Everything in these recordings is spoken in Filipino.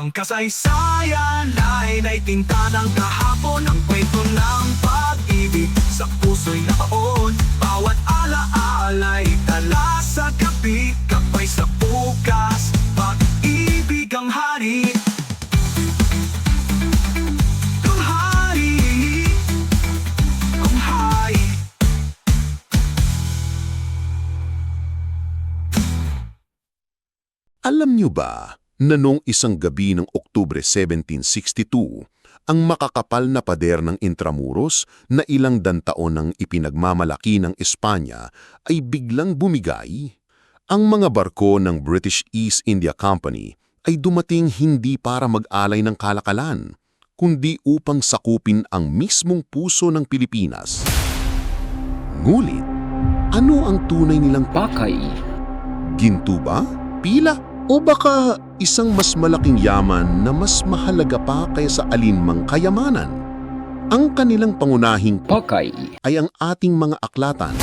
Ang kasaysayan ay naitinta ng kahapon Ang kwento ng pag-ibig. Sa puso'y nakaon Bawat ala-ala'y dala sa gabi. Kapay sa bukas, pag-ibig ang hari. Kung hari, kung hari. Alam niyo ba na noong isang gabi ng Oktubre 1762, ang makakapal na pader ng Intramuros na ilang dantaon ng ipinagmamalaki ng Espanya ay biglang bumigay? Ang mga barko ng British East India Company ay dumating hindi para mag-alay ng kalakalan, kundi upang sakupin ang mismong puso ng Pilipinas. Ngulit, ano ang tunay nilang Pakay. Ginto ba? Pila? O baka isang mas malaking yaman na mas mahalaga pa kaysa alinmang kayamanan? Ang kanilang pangunahing Pakay. ay ang ating mga aklatan,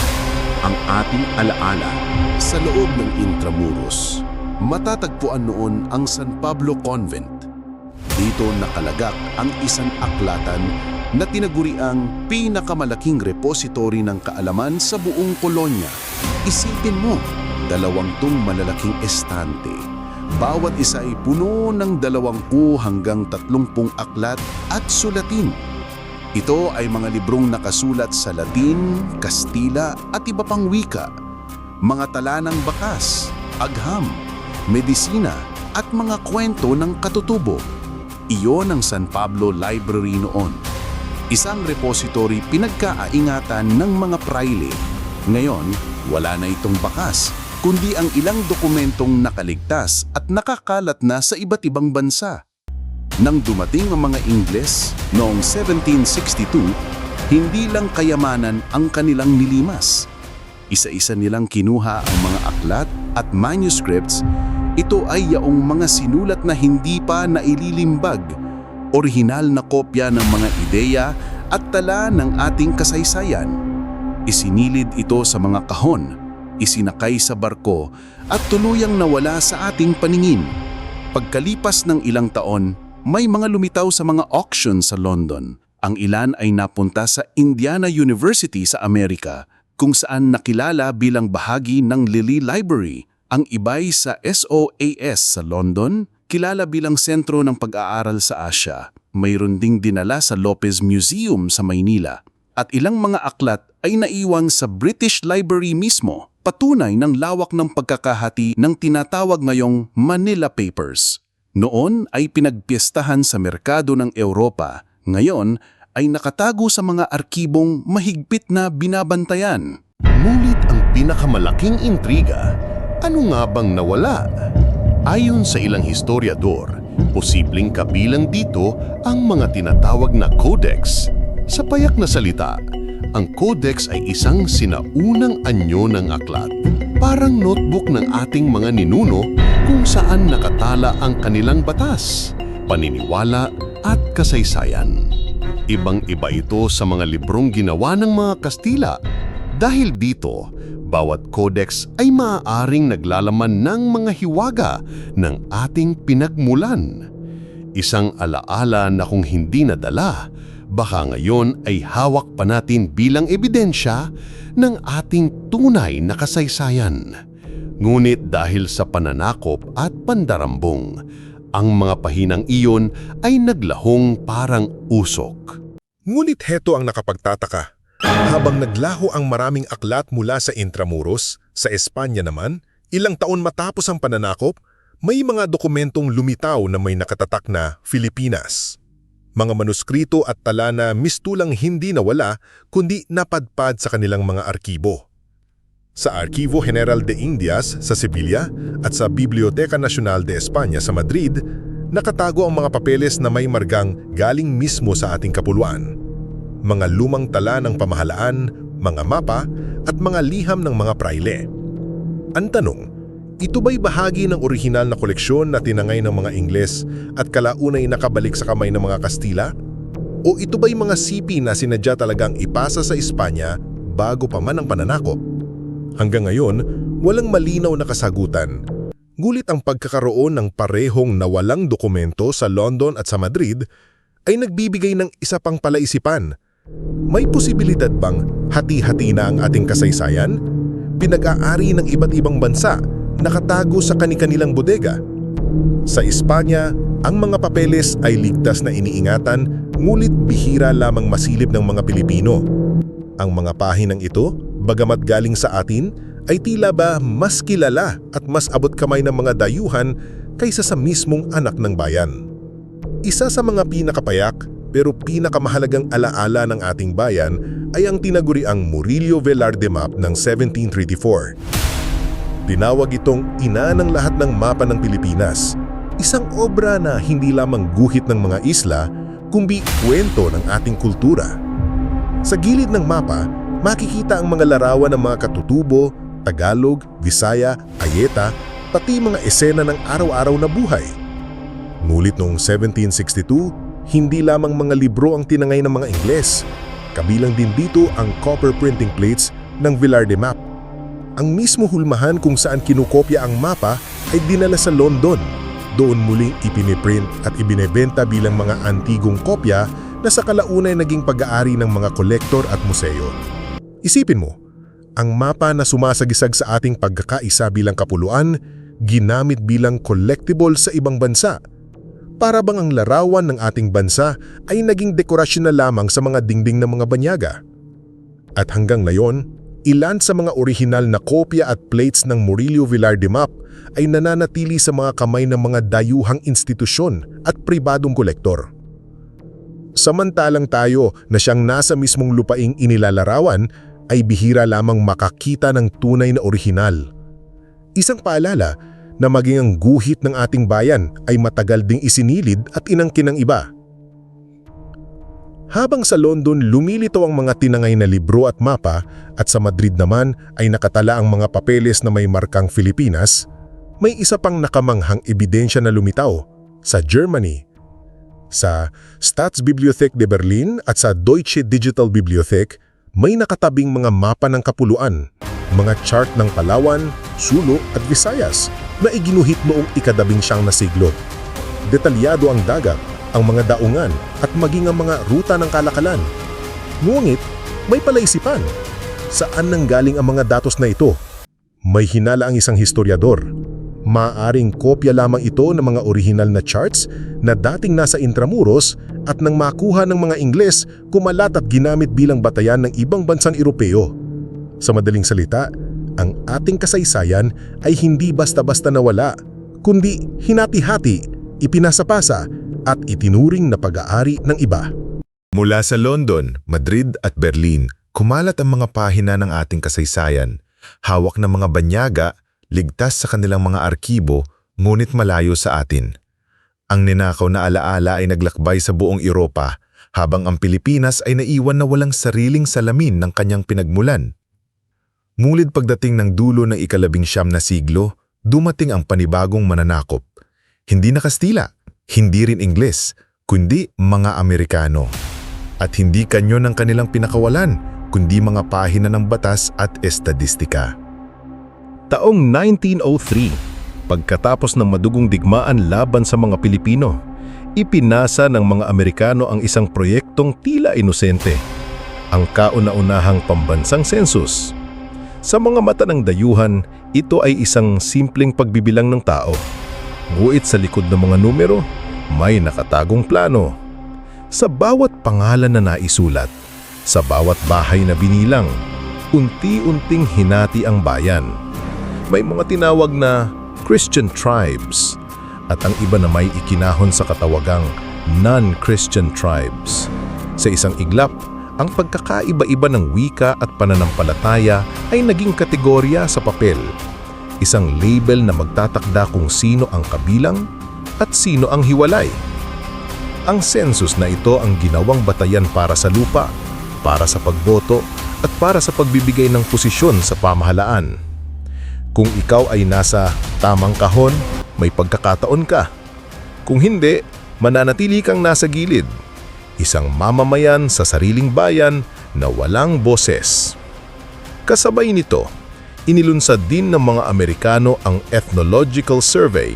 ang ating alaala. Sa loob ng Intramuros, matatagpuan noon ang San Pablo Convent. Dito nakalagak ang isang aklatan na tinaguriang pinakamalaking repository ng kaalaman sa buong kolonya. Isipin mo, dalawang tung malalaking estante. Bawat isa ay puno ng dalawangpu hanggang tatlumpung aklat at sulatin. Ito ay mga librong nakasulat sa Latin, Kastila at iba pang wika mga tala ng bakas, agham, medisina at mga kwento ng katutubo. Iyon ang San Pablo Library noon. Isang repository pinagkaaingatan ng mga praile. Ngayon, wala na itong bakas, kundi ang ilang dokumentong nakaligtas at nakakalat na sa iba't ibang bansa. Nang dumating ang mga Ingles noong 1762, hindi lang kayamanan ang kanilang nilimas. Isa-isa nilang kinuha ang mga aklat at manuscripts. Ito ay yaong mga sinulat na hindi pa naililimbag, orihinal na kopya ng mga ideya at tala ng ating kasaysayan. Isinilid ito sa mga kahon, isinakay sa barko at tuluyang nawala sa ating paningin. Pagkalipas ng ilang taon, may mga lumitaw sa mga auction sa London. Ang ilan ay napunta sa Indiana University sa Amerika kung saan nakilala bilang bahagi ng Lilly Library. Ang iba'y sa SOAS sa London, kilala bilang sentro ng pag-aaral sa Asya. Mayroon ding dinala sa Lopez Museum sa Maynila. At ilang mga aklat ay naiwang sa British Library mismo, patunay ng lawak ng pagkakahati ng tinatawag ngayong Manila Papers. Noon ay pinagpiestahan sa merkado ng Europa, ngayon ay nakatago sa mga arkibong mahigpit na binabantayan. Ngunit ang pinakamalaking intriga, ano nga bang nawala? Ayon sa ilang historiador, posibleng kabilang dito ang mga tinatawag na codex. Sa payak na salita, ang codex ay isang sinaunang anyo ng aklat. Parang notebook ng ating mga ninuno kung saan nakatala ang kanilang batas, paniniwala at kasaysayan. Ibang-iba ito sa mga librong ginawa ng mga Kastila. Dahil dito, bawat codex ay maaaring naglalaman ng mga hiwaga ng ating pinagmulan. Isang alaala na kung hindi nadala, baka ngayon ay hawak pa natin bilang ebidensya ng ating tunay na kasaysayan. Ngunit dahil sa pananakop at pandarambong, ang mga pahinang iyon ay naglahong parang usok. Ngunit heto ang nakapagtataka. Habang naglaho ang maraming aklat mula sa Intramuros, sa Espanya naman, ilang taon matapos ang pananakop, may mga dokumentong lumitaw na may nakatatak na Filipinas. Mga manuskrito at tala na mistulang hindi nawala kundi napadpad sa kanilang mga arkibo. Sa Arkivo General de Indias sa Sevilla at sa Biblioteca Nacional de España sa Madrid, nakatago ang mga papeles na may margang galing mismo sa ating kapuluan. Mga lumang tala ng pamahalaan, mga mapa at mga liham ng mga praile. Ang tanong, ito ba'y bahagi ng orihinal na koleksyon na tinangay ng mga Ingles at kalaunay nakabalik sa kamay ng mga Kastila? O ito ba'y mga sipi na sinadya talagang ipasa sa Espanya bago pa man ang pananakop? Hanggang ngayon, walang malinaw na kasagutan. Ngulit ang pagkakaroon ng parehong nawalang dokumento sa London at sa Madrid ay nagbibigay ng isa pang palaisipan. May posibilidad bang hati-hati na ang ating kasaysayan? Pinag-aari ng iba't ibang bansa, nakatago sa kani-kanilang bodega. Sa Espanya, ang mga papeles ay ligtas na iniingatan, ngulit bihira lamang masilip ng mga Pilipino. Ang mga pahinang ito, bagamat galing sa atin, ay tila ba mas kilala at mas abot kamay ng mga dayuhan kaysa sa mismong anak ng bayan. Isa sa mga pinakapayak pero pinakamahalagang alaala ng ating bayan ay ang tinaguriang Murillo Velarde Map ng 1734. Tinawag itong ina ng lahat ng mapa ng Pilipinas. Isang obra na hindi lamang guhit ng mga isla, kundi kwento ng ating kultura. Sa gilid ng mapa, makikita ang mga larawan ng mga katutubo, Tagalog, Visaya, Ayeta, pati mga esena ng araw-araw na buhay. Ngulit noong 1762, hindi lamang mga libro ang tinangay ng mga Ingles. Kabilang din dito ang copper printing plates ng Villar de Map. Ang mismo hulmahan kung saan kinukopya ang mapa ay dinala sa London. Doon muling ipiniprint at ibinebenta bilang mga antigong kopya na sa kalaunay naging pag-aari ng mga kolektor at museo. Isipin mo, ang mapa na sumasagisag sa ating pagkakaisa bilang kapuluan, ginamit bilang collectible sa ibang bansa. Para bang ang larawan ng ating bansa ay naging dekorasyon na lamang sa mga dingding ng mga banyaga. At hanggang ngayon, ilan sa mga orihinal na kopya at plates ng Murillo Villar de Map ay nananatili sa mga kamay ng mga dayuhang institusyon at pribadong kolektor. Samantalang tayo na siyang nasa mismong lupaing inilalarawan ay bihira lamang makakita ng tunay na orihinal. Isang paalala na maging ang guhit ng ating bayan ay matagal ding isinilid at inangkin ng iba. Habang sa London lumilitaw ang mga tinangay na libro at mapa at sa Madrid naman ay nakatala ang mga papeles na may markang Pilipinas, may isa pang nakamanghang ebidensya na lumitaw sa Germany. Sa Staatsbibliothek de Berlin at sa Deutsche Digital Bibliothek may nakatabing mga mapa ng kapuluan, mga chart ng Palawan, Sulo at Visayas na iginuhit noong ikadabing siyang na siglo. Detalyado ang dagat, ang mga daungan at maging ang mga ruta ng kalakalan. Ngunit may palaisipan. Saan nanggaling ang mga datos na ito? May hinala ang isang historiador. Maaring kopya lamang ito ng mga orihinal na charts na dating nasa Intramuros at nang makuha ng mga Ingles, kumalat at ginamit bilang batayan ng ibang bansang Europeo. Sa madaling salita, ang ating kasaysayan ay hindi basta-basta nawala, kundi hinati-hati, ipinasapasa at itinuring na pag-aari ng iba. Mula sa London, Madrid at Berlin, kumalat ang mga pahina ng ating kasaysayan. Hawak ng mga banyaga, ligtas sa kanilang mga arkibo, ngunit malayo sa atin. Ang ninakaw na alaala ay naglakbay sa buong Europa, habang ang Pilipinas ay naiwan na walang sariling salamin ng kanyang pinagmulan. Ngunit pagdating ng dulo ng ikalabing siyam na siglo, dumating ang panibagong mananakop. Hindi na Kastila, hindi rin Ingles, kundi mga Amerikano. At hindi kanyo ng kanilang pinakawalan, kundi mga pahina ng batas at estadistika. Taong 1903, pagkatapos ng madugong digmaan laban sa mga Pilipino, ipinasa ng mga Amerikano ang isang proyektong tila inosente, ang kauna-unahang pambansang census. Sa mga mata ng dayuhan, ito ay isang simpleng pagbibilang ng tao. Nguit sa likod ng mga numero, may nakatagong plano. Sa bawat pangalan na naisulat, sa bawat bahay na binilang, unti-unting hinati ang bayan. May mga tinawag na Christian tribes at ang iba na may ikinahon sa katawagang non-Christian tribes. Sa isang iglap, ang pagkakaiba-iba ng wika at pananampalataya ay naging kategorya sa papel. Isang label na magtatakda kung sino ang kabilang at sino ang hiwalay. Ang census na ito ang ginawang batayan para sa lupa, para sa pagboto at para sa pagbibigay ng posisyon sa pamahalaan. Kung ikaw ay nasa tamang kahon, may pagkakataon ka. Kung hindi, mananatili kang nasa gilid. Isang mamamayan sa sariling bayan na walang boses. Kasabay nito, Inilunsad din ng mga Amerikano ang Ethnological Survey.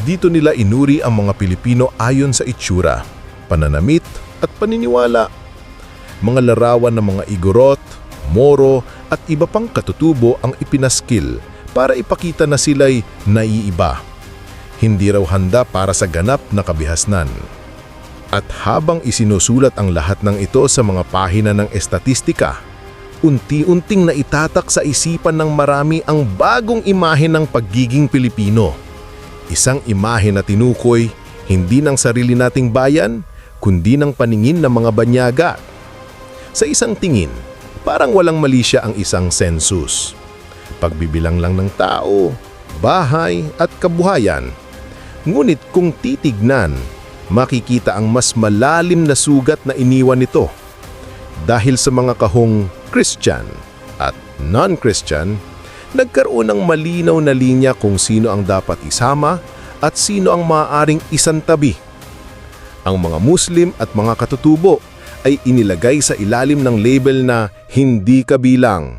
Dito nila inuri ang mga Pilipino ayon sa itsura, pananamit at paniniwala. Mga larawan ng mga Igorot, Moro at iba pang katutubo ang ipinaskil para ipakita na sila'y naiiba. Hindi raw handa para sa ganap na kabihasnan. At habang isinusulat ang lahat ng ito sa mga pahina ng estatistika, unti-unting naitatak sa isipan ng marami ang bagong imahe ng pagiging Pilipino. Isang imahe na tinukoy hindi ng sarili nating bayan, kundi ng paningin ng mga banyaga. Sa isang tingin, parang walang mali siya ang isang census. Pagbibilang lang ng tao, bahay at kabuhayan. Ngunit kung titignan, makikita ang mas malalim na sugat na iniwan nito. Dahil sa mga kahong Christian at non-Christian, nagkaroon ng malinaw na linya kung sino ang dapat isama at sino ang maaaring isantabi. Ang mga Muslim at mga katutubo ay inilagay sa ilalim ng label na hindi kabilang.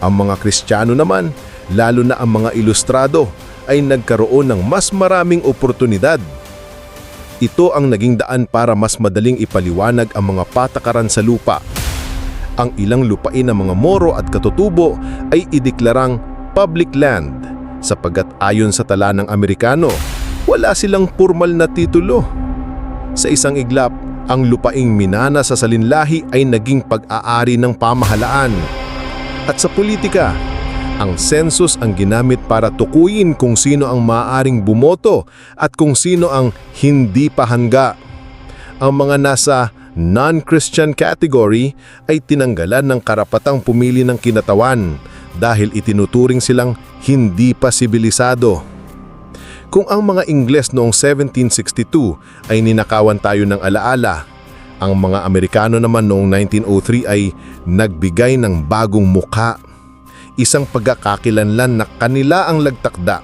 Ang mga Kristiyano naman, lalo na ang mga ilustrado, ay nagkaroon ng mas maraming oportunidad. Ito ang naging daan para mas madaling ipaliwanag ang mga patakaran sa lupa. Ang ilang lupain ng mga Moro at katutubo ay ideklarang public land sapagkat ayon sa tala ng Amerikano, wala silang formal na titulo. Sa isang iglap, ang lupaing minana sa salinlahi ay naging pag-aari ng pamahalaan. At sa politika, ang census ang ginamit para tukuyin kung sino ang maaaring bumoto at kung sino ang hindi pa hangga. Ang mga nasa non-Christian category ay tinanggalan ng karapatang pumili ng kinatawan dahil itinuturing silang hindi pa sibilisado. Kung ang mga Ingles noong 1762 ay ninakawan tayo ng alaala, ang mga Amerikano naman noong 1903 ay nagbigay ng bagong mukha. Isang pagkakakilanlan na kanila ang lagtakda.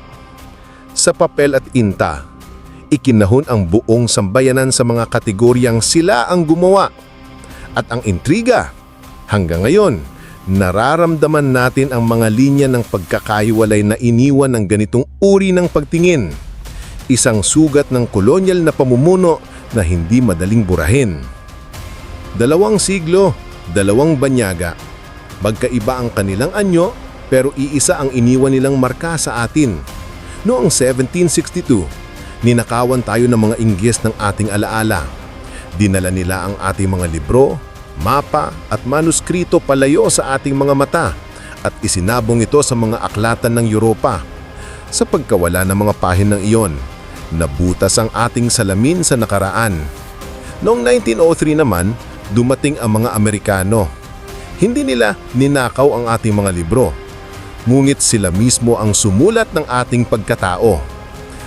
Sa papel at inta, ikinahon ang buong sambayanan sa mga kategoryang sila ang gumawa. At ang intriga, hanggang ngayon, nararamdaman natin ang mga linya ng pagkakaiwalay na iniwan ng ganitong uri ng pagtingin. Isang sugat ng kolonyal na pamumuno na hindi madaling burahin. Dalawang siglo, dalawang banyaga. Magkaiba ang kanilang anyo pero iisa ang iniwan nilang marka sa atin. Noong 1762, ninakawan tayo ng mga inggis ng ating alaala. Dinala nila ang ating mga libro, mapa at manuskrito palayo sa ating mga mata at isinabong ito sa mga aklatan ng Europa. Sa pagkawala ng mga pahinang iyon, nabutas ang ating salamin sa nakaraan. Noong 1903 naman, dumating ang mga Amerikano. Hindi nila ninakaw ang ating mga libro. Ngunit sila mismo ang sumulat ng ating pagkatao.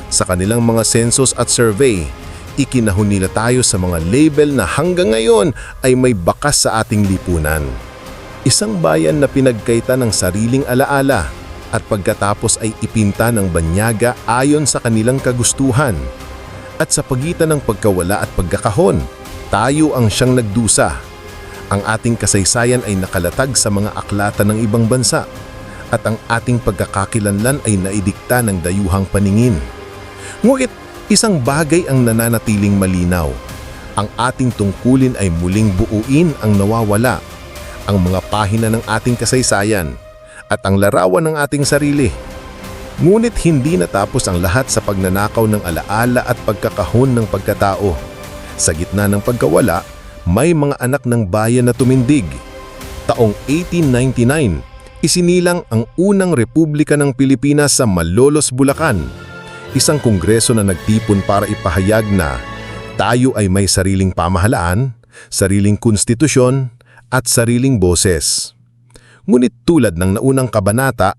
Sa kanilang mga census at survey, ikinahon nila tayo sa mga label na hanggang ngayon ay may bakas sa ating lipunan. Isang bayan na pinagkaita ng sariling alaala at pagkatapos ay ipinta ng banyaga ayon sa kanilang kagustuhan. At sa pagitan ng pagkawala at pagkakahon, tayo ang siyang nagdusa. Ang ating kasaysayan ay nakalatag sa mga aklatan ng ibang bansa at ang ating pagkakakilanlan ay naidikta ng dayuhang paningin. Ngunit isang bagay ang nananatiling malinaw. Ang ating tungkulin ay muling buuin ang nawawala, ang mga pahina ng ating kasaysayan at ang larawan ng ating sarili. Ngunit hindi natapos ang lahat sa pagnanakaw ng alaala at pagkakahon ng pagkatao. Sa gitna ng pagkawala, may mga anak ng bayan na tumindig. Taong 1899, isinilang ang unang Republika ng Pilipinas sa Malolos, Bulacan. Isang kongreso na nagtipon para ipahayag na tayo ay may sariling pamahalaan, sariling konstitusyon at sariling boses. Ngunit tulad ng naunang kabanata,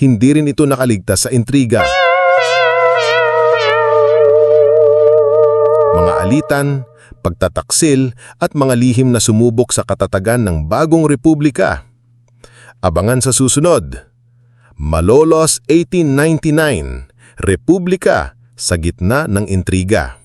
hindi rin ito nakaligtas sa intriga. Mga alitan, pagtataksil at mga lihim na sumubok sa katatagan ng bagong republika. Abangan sa susunod. Malolos 1899, Republika sa gitna ng intriga.